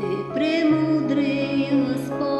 ти премудрий Господь.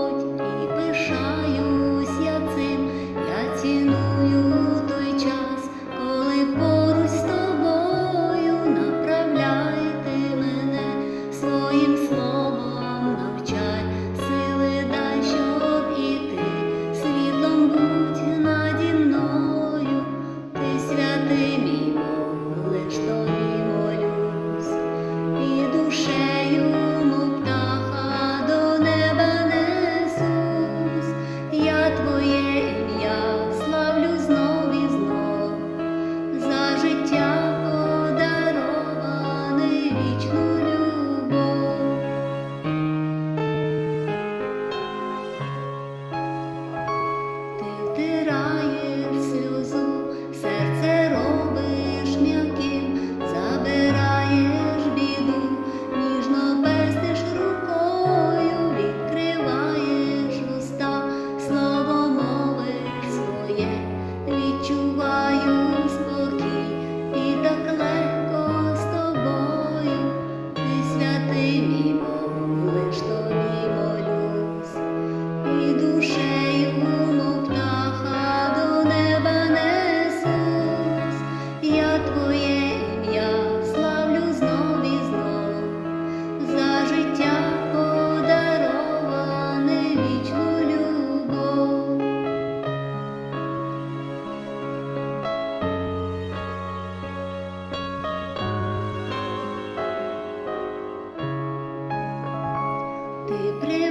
Ти